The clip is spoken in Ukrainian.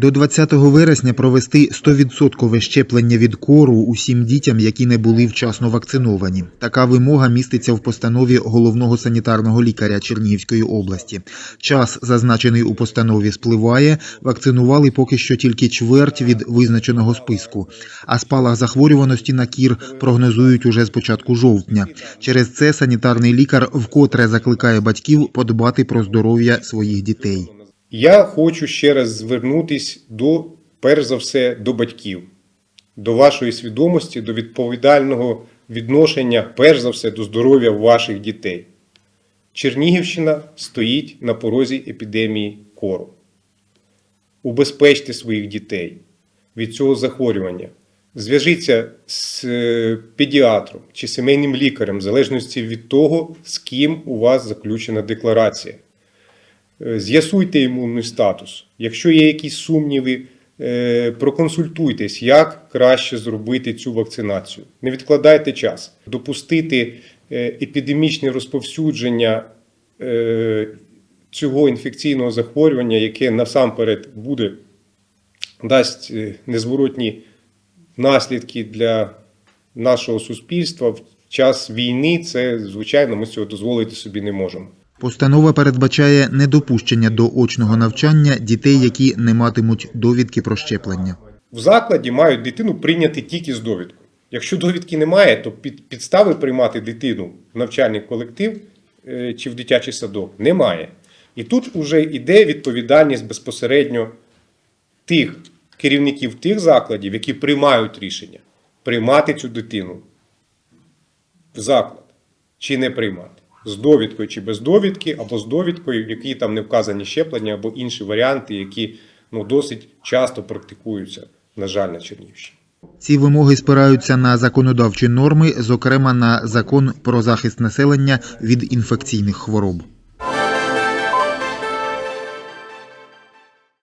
До 20 вересня провести 100% щеплення від кору усім дітям, які не були вчасно вакциновані. Така вимога міститься в постанові головного санітарного лікаря Чернігівської області. Час, зазначений у постанові, спливає. Вакцинували поки що тільки чверть від визначеного списку. А спалах захворюваності на кір прогнозують уже з початку жовтня. Через це санітарний лікар вкотре закликає батьків подбати про здоров'я своїх дітей. Я хочу ще раз звернутись до, перш за все, до батьків, до вашої свідомості, до відповідального відношення, перш за все, до здоров'я ваших дітей. Чернігівщина стоїть на порозі епідемії кору. Убезпечте своїх дітей від цього захворювання. Зв'яжіться з е, педіатром чи сімейним лікарем, в залежності від того, з ким у вас заключена декларація. Е, З'ясуйте імунний статус. Якщо є якісь сумніви, е, проконсультуйтесь, як краще зробити цю вакцинацію. Не відкладайте час. Допустити е, епідемічне розповсюдження цього інфекційного захворювання, яке насамперед буде дасть незворотні наслідки для нашого суспільства в час війни, це звичайно ми цього дозволити собі не можемо. Постанова передбачає недопущення до очного навчання дітей, які не матимуть довідки про щеплення. В закладі мають дитину прийняти тільки з довідкою. Якщо довідки немає, то під, підстави приймати дитину в навчальний колектив е, чи в дитячий садок немає. І тут вже йде відповідальність безпосередньо тих керівників тих закладів, які приймають рішення приймати цю дитину в заклад чи не приймати. З довідкою чи без довідки, або з довідкою, в якій там не вказані щеплення, або інші варіанти, які ну, досить часто практикуються, на жаль, на Чернігівщині. Ці вимоги спираються на законодавчі норми, зокрема на закон про захист населення від інфекційних хвороб.